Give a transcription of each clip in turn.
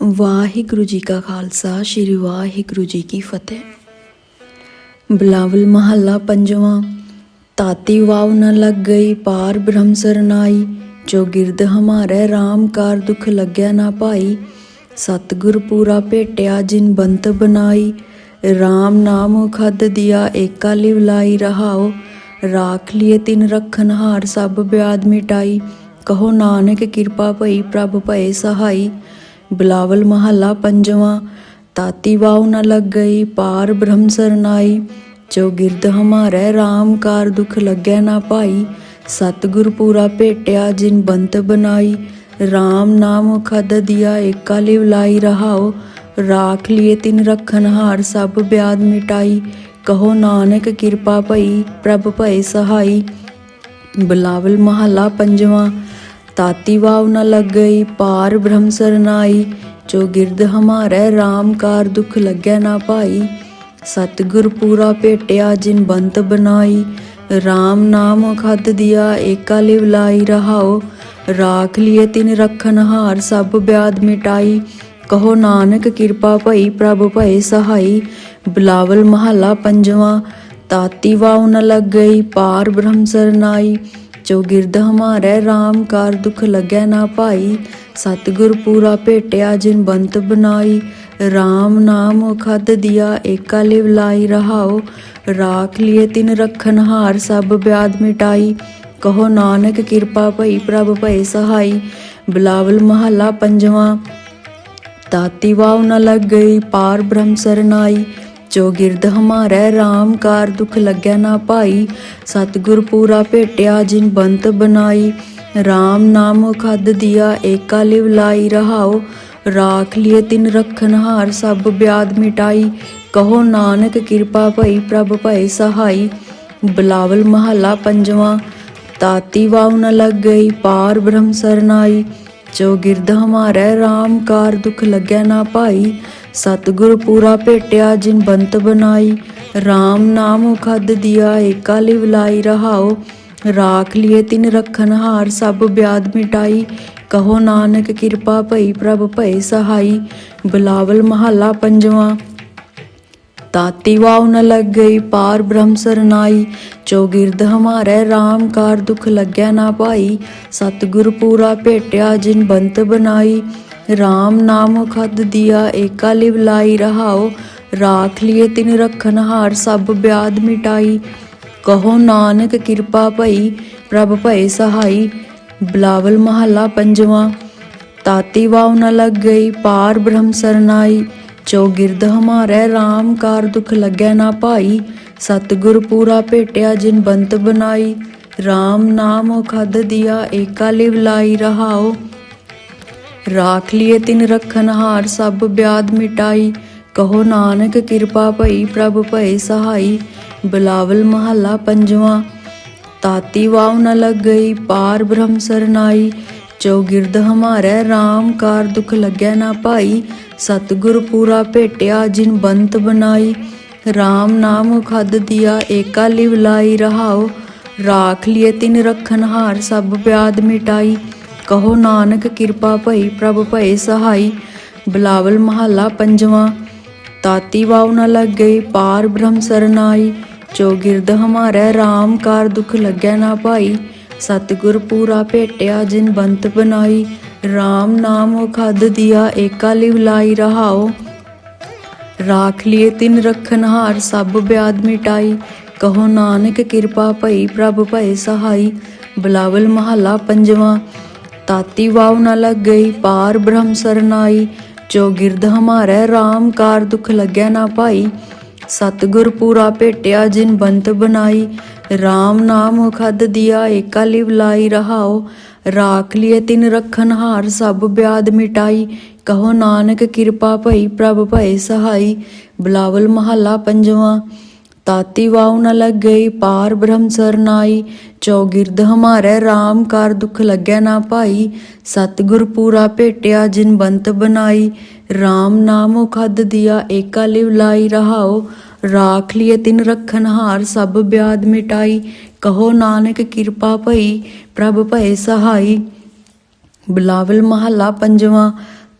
ਵਾਹਿਗੁਰੂ ਜੀ ਕਾ ਖਾਲਸਾ, ਸ੍ਰੀ ਵਾਹਿਗੁਰੂ ਜੀ ਕੀ ਫਤਿਹ। ਬਲਾਵਲ ਮਹੱਲਾ ਪੰਜਵਾਂ ਤਾਤੀ ਵਾਵ ਨ ਲੱਗ ਗਈ, ਪਾਰ ਬ੍ਰਹਮ ਸਰਨਾਈ ਜੋ ਗਿਰਦ ਹਮਾਰੇ RAM ਕਾਰ ਦੁਖ ਲੱਗਿਆ ਨਾ ਭਾਈ ਸਤਿਗੁਰ ਪੂਰਾ ਭੇਟਿਆ, ਜਿਨ ਬੰਤ ਬਨਾਈ। RAM ਨਾਮ ਖਦ ਦਿਆ, ਏਕਾ ਲਿਵ ਲਾਈ ਰਹਾਓ ਰਾਖ ਲਿਏ ਤਿਨ ਰਖਨ ਹਾਰ, ਸਭ ਬਿਆਦ ਮਿਟਾਈ। ਕਹੋ ਨਾਨਕ ਕਿਰਪਾ ਭਈ, ਪ੍ਰਭ ਭਏ ਸਹਾਈ। ਬਿਲਾਵਲ ਮਹੱਲਾ ਪੰਜਵਾਂ, ਤਾਤੀ ਵਾਉ ਨ ਲੱਗ ਗਈ, ਪਾਰ ਬ੍ਰਹਮ ਸਰਨਾਈ ਜੋ ਗਿਰਦ ਹਮਾਰੇ RAM ਕਾਰ ਦੁਖ ਲੱਗਿਆ ਨਾ ਭਾਈ। ਸਤਿਗੁਰ ਪੂਰਾ ਭੇਟਿਆ, ਜਿਨ ਬੰਤ ਬਨਾਈ। RAM ਨਾਮ ਖਦ ਦਿਆ, ਏਕਾ ਲਿਵ ਲਾਈ ਰਹਾਓ ਰਾਖ ਲਿਏ ਤਿਨ ਰਖਨ ਹਾਰ, ਸਭ ਬਿਆਦ ਮਿਟਾਈ। ਕਹੋ ਨਾਨਕ ਕਿਰਪਾ ਭਈ, ਪ੍ਰਭ ਭਏ ਸਹਾਈ। ਬਿਲਾਵਲ ਮਹੱਲਾ ਪੰਜਵਾਂ ਤਾਤੀ ਵਾਵ ਨ ਲੱਗ ਗਈ ਪਾਰ ਬ੍ਰਹਮ ਸਰਨਾਈ, ਜੋ ਗਿਰਦ ਹਮਾਰੇ RAM ਕਾਰ ਦੁਖ ਲੱਗਿਆ ਨਾ ਭਾਈ ਸਤਿਗੁਰ ਪੂਰਾ ਭੇਟਿਆ ਜਿਨ ਬੰਤ ਬਨਾਈ। RAM ਨਾਮ ਖਦ ਦਿਆ, ਏਕਾ ਲਿਵ ਲਾਈ ਰਹਾਓ ਰਾਖ ਲਿਏ ਤਿਨ ਰਖਨ ਹਾਰ ਸਭ ਬਿਆਦ ਮਿਟਾਈ। ਕਹੋ ਨਾਨਕ ਕਿਰਪਾ ਭਈ ਪ੍ਰਭ ਭਏ ਸਹਾਈ। ਬਿਲਾਵਲ ਮਹੱਲਾ ਪੰਜਵਾਂ, ਤਾਤੀ ਵਾਉ ਨ ਲੱਗ ਗਈ ਪਾਰ ਬ੍ਰਹਮ ਸਰਨਾਈ। ਜੋ ਗਿਰਦ ਹਮਾਰੇ RAM ਕਾਰ ਦੁਖ ਲੱਗਿਆ ਨਾ ਭਾਈ। ਸਤਿਗੁਰ ਪੂਰਾ ਭੇਟਿਆ ਜਿਨ ਬੰਤ ਬਨਾਈ। RAM ਨਾਮ ਖਦ ਦਿਆ, ਏਕਾ ਲਿਵ ਲਾਈ ਰਹਾਓ। ਰਾਖ ਲਿਏ ਤਿਨ ਰਖਨ ਹਾਰ ਸਭ ਬਿਆਦ ਮਿਟਾਈ। ਕਹੋ ਨਾਨਕ ਕਿਰਪਾ ਭਈ ਪ੍ਰਭ ਭਏ ਸਹਾਈ। ਬਿਲਾਵਲ ਮਹੱਲਾ ਪੰਜਵਾਂ, ਤਾਤੀ ਵਾਉ ਨ ਲੱਗ ਗਈ ਪਾਰ ਬ੍ਰਹਮ ਸਰਨਾਈ। ਜੋ ਗਿਰਦ ਹਮਾਰੇ RAM ਕਾਰ ਦੁਖ ਲੱਗਿਆ ਨਾ ਭਾਈ ਸਤਿਗੁਰ ਪੂਰਾ ਭੇਟਿਆ, ਜਿਨ ਬੰਤ ਬਨਾਈ RAM ਨਾਮ ਖਦ ਦਿਆ, ਏਕਾ ਲਿਵ ਲਾਈ ਰਹਾਓ। ਰਾਖ ਲਿਏ ਤਿਨ ਰਖਨ ਹਾਰ, ਸਭ ਬਿਆਦ ਮਿਟਾਈ। ਕਹੋ ਨਾਨਕ ਕਿਰਪਾ ਭਈ, ਪ੍ਰਭ ਭਏ ਸਹਾਈ। ਬਲਾਵਲ ਮਹੱਲਾ ਪੰਜਵਾਂ, ਤਾਤੀ ਵਾਉ ਨ ਲੱਗ ਗਈ ਪਾਰ ਬ੍ਰਹਮ ਸਰਨਾਈ। ਜੋ ਗਿਰਦ ਹਮਾਰੇ RAM ਕਾਰ ਦੁਖ ਲੱਗਿਆ ਨਾ ਭਾਈ। ਸਤਿਗੁਰ ਪੂਰਾ ਭੇਟਿਆ, ਜਿਨ ਬੰਤ ਬਨਾਈ RAM ਨਾਮ ਖਦ ਦਿਆ, ਏਕਾ ਲਿਵ ਲਾਈ ਰਹਾਓ। ਰਾਖ ਲਿਏ ਤਿਨ ਰਖਨ ਹਾਰ, ਸਭ ਬਿਆਦ ਮਿਟਾਈ। ਕਹੋ ਨਾਨਕ ਕਿਰਪਾ ਭਈ ਪ੍ਰਭ ਭਏ ਸਹਾਈ। ਬਲਾਵਲ ਮਹੱਲਾ ਪੰਜਵਾਂ। ਤਾਤੀ ਵਾਉ ਨ ਲੱਗ ਗਈ ਪਾਰ ਬ੍ਰਹਮ ਸਰਨਾਈ। ਜੋ ਗਿਰਦ ਹਮਾਰੇ RAM ਕਾਰ ਦੁਖ ਲੱਗਿਆ ਨਾ ਭਾਈ। ਸਤਿਗੁਰ ਪੂਰਾ ਭੇਟਿਆ ਜਿਨ ਬੰਤ ਬਨਾਈ। RAM ਨਾਮ ਖਦ ਦਿਆ, ਏਕਾ ਲਿਵ ਲਾਈ ਰਹਾਓ ਰਾਖ ਲਿਏ ਤਿਨ ਰਖਨ ਹਾਰ, ਸਭ ਬਿਆਦ ਮਿਟਾਈ। ਕਹੋ ਨਾਨਕ ਕਿਰਪਾ ਭਈ, ਪ੍ਰਭ ਭਏ ਸਹਾਈ। ਬਲਾਵਲ ਮਹੱਲਾ ਪੰਜਵਾਂ। ਤਾਤੀ ਵਾਉ ਨ ਲੱਗ ਗਈ ਪਾਰ ਬ੍ਰਹਮ ਸਰਨਾਈ। ਜੋ ਗਿਰਦ ਹਮਾਰੇ RAM ਕਾਰ ਦੁਖ ਲੱਗਿਆ ਨਾ ਭਾਈ। ਸਤਿਗੁਰ ਪੂਰਾ ਭੇਟਿਆ ਜਿਨ ਬੰਤ ਬਨਾਈ। RAM ਨਾਮ ਖਦ ਦਿਆ, ਏਕਾ ਲਿਵ ਲਾਈ ਰਹਾਓ। ਰਾਖ ਲਿਏ ਤਿਨ ਰਖਨ ਹਾਰ, ਸਭ ਬਿਆਦ ਮਿਟਾਈ। ਕਹੋ ਨਾਨਕ ਕਿਰਪਾ ਭਈ, ਪ੍ਰਭ ਭਏ ਸਹਾਈ। ਬਲਾਵਲ ਮਹੱਲਾ ਪੰਜਵਾਂ। ਤਾਤੀ ਵਾਉ ਨ ਲੱਗ ਗਈ ਪਾਰ ਬ੍ਰਹਮ ਸਰਨਾਈ। ਜੋ ਗਿਰਦ ਹਮਾਰੇ RAM ਕਾਰ ਦੁਖ ਲੱਗਿਆ ਨਾ ਭਾਈ। ਸਤਿਗੁਰ ਪੂਰਾ ਭੇਟਿਆ, ਜਿਨ ਬੰਤ ਬਨਾਈ RAM ਨਾਮ ਖਦ ਦਿਆ, ਏਕਾ ਲਿਵ ਲਾਈ ਰਹਾਓ। ਰਾਖ ਲਿਏ ਤਿਨ ਰਖਨ ਹਾਰ, ਸਭ ਪਿਆਦ ਮਿਟਾਈ। ਕਹੋ ਨਾਨਕ ਕਿਰਪਾ ਭਈ, ਪ੍ਰਭ ਭਏ ਸਹਾਈ। ਬਲਾਵਲ ਮਹੱਲਾ ਪੰਜਵਾਂ, ਤਾਤੀ ਵਾਉ ਨ ਲੱਗ ਗਈ ਪਾਰ ਬ੍ਰਹਮ ਸਰਨਾਈ। ਜੋ ਗਿਰਦ ਹਮਾਰੇ RAM ਕਾਰ ਦੁਖ ਲੱਗਿਆ ਨਾ ਭਾਈ। ਸਤਿਗੁਰ ਪੂਰਾ ਭੇਟਿਆ ਜਿਨ ਬੰਤ ਬਨਾਈ RAM ਨਾਮ ਖਦ ਦਿਆ ਏਕਾ ਲਿਵ ਲਾਈ ਰਹਾਓ। ਰਾਖ ਲਿਏ ਤਿਨ ਰਖਨ ਹਾਰ ਸਭ ਬਿਆਦ ਮਿਟਾਈ, ਕਹੋ ਨਾਨਕ ਕਿਰਪਾ ਭਈ ਪ੍ਰਭ ਭਏ ਸਹਾਈ। ਬਲਾਵਲ ਮਹੱਲਾ ਪੰਜਵਾਂ, ਤਾਤੀ ਵਾਉ ਨ ਲੱਗ ਗਈ ਪਾਰ ਬ੍ਰਹਮ ਸਰਨਾਈ। ਜੋ ਗਿਰਦ ਹਮਾਰੇ RAM ਕਾਰ ਦੁਖ ਲੱਗਿਆ ਨਾ ਭਾਈ ਸਤਿਗੁਰ ਪੂਰਾ ਭੇਟਿਆ ਜਿਨ ਬੰਤ ਬਨਾਈ RAM ਨਾਮ ਖਦ ਦਿਆ, ਏਕਾ ਲਿਵ ਲਾਈ ਰਹਾਓ। ਰਾਖ ਲਿਏ ਤਿਨ ਰਖਨ ਹਾਰ, ਸਭ ਬਿਆਦ ਮਿਟਾਈ। ਕਹੋ ਨਾਨਕ ਕਿਰਪਾ ਭਈ, ਪ੍ਰਭ ਭਏ ਸਹਾਈ। ਬਲਾਵਲ ਮਹੱਲਾ ਪੰਜਵਾਂ, ਤਾਤੀ ਵਾਉ ਨ ਲੱਗ ਗਈ ਪਾਰ ਬ੍ਰਹਮ ਸਰਨਾਈ ਚੌਗਿਰਦ ਗਿਰਦ ਹਮਾਰੇ RAM ਕਾਰ ਦੁਖ ਲੱਗਿਆ ਨਾ ਭਾਈ ਸਤਿਗੁਰ ਪੂਰਾ ਭੇਟਿਆ, ਜਿਨ ਬੰਤ ਬਨਾਈ। RAM ਨਾਮ ਖਦ ਦਿਆ, ਏਕਾ ਲਿਵ ਲਾਈ ਰਹਾਓ। ਰਾਖ ਲਿਏ ਤਿਨ ਰਖਨ ਹਾਰ ਸਭ ਬਿਆਦ ਮਿਟਾਈ। ਕਹੋ ਨਾਨਕ ਕਿਰਪਾ ਭਈ, ਪ੍ਰਭ ਭਏ ਸਹਾਈ। ਬਿਲਾਵਲ ਮਹੱਲਾ ਪੰਜਵਾਂ,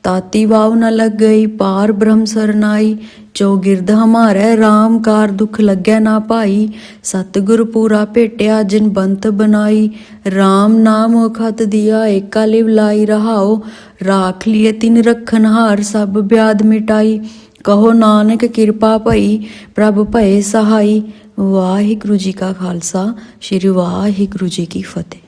ਤਾਤੀ ਵਾਵ ਨ ਲੱਗ ਗਈ ਪਾਰ ਬ੍ਰਹਮ ਸਰਨਾਈ। ਚੌਗਿਰਦ ਹਮਾਰੇ RAM ਕਾਰ ਦੁਖ ਲੱਗੈ ਨਾ ਭਾਈ ਸਤਿਗੁਰ ਪੂਰਾ ਭੇਟਿਆ, ਜਿਨ ਬੰਤ ਬਣਾਈ RAM ਨਾਮ ਖਤ ਦਿਆ, ਏਕਾ ਲਿਵ ਲਾਈ ਰਹਾਓ ਰਾਖ ਲਿਏ ਤਿਨ ਰਖਨ ਹਾਰ ਸਭ ਬਿਆਦ ਮਿਟਾਈ। ਕਹੋ ਨਾਨਕ ਕਿਰਪਾ ਭਈ, ਪ੍ਰਭ ਭਏ ਸਹਾਈ। ਵਾਹਿਗੁਰੂ ਜੀ ਕਾ ਖਾਲਸਾ, ਸ੍ਰੀ ਵਾਹਿਗੁਰੂ ਜੀ ਕੀ ਫਤਿਹ।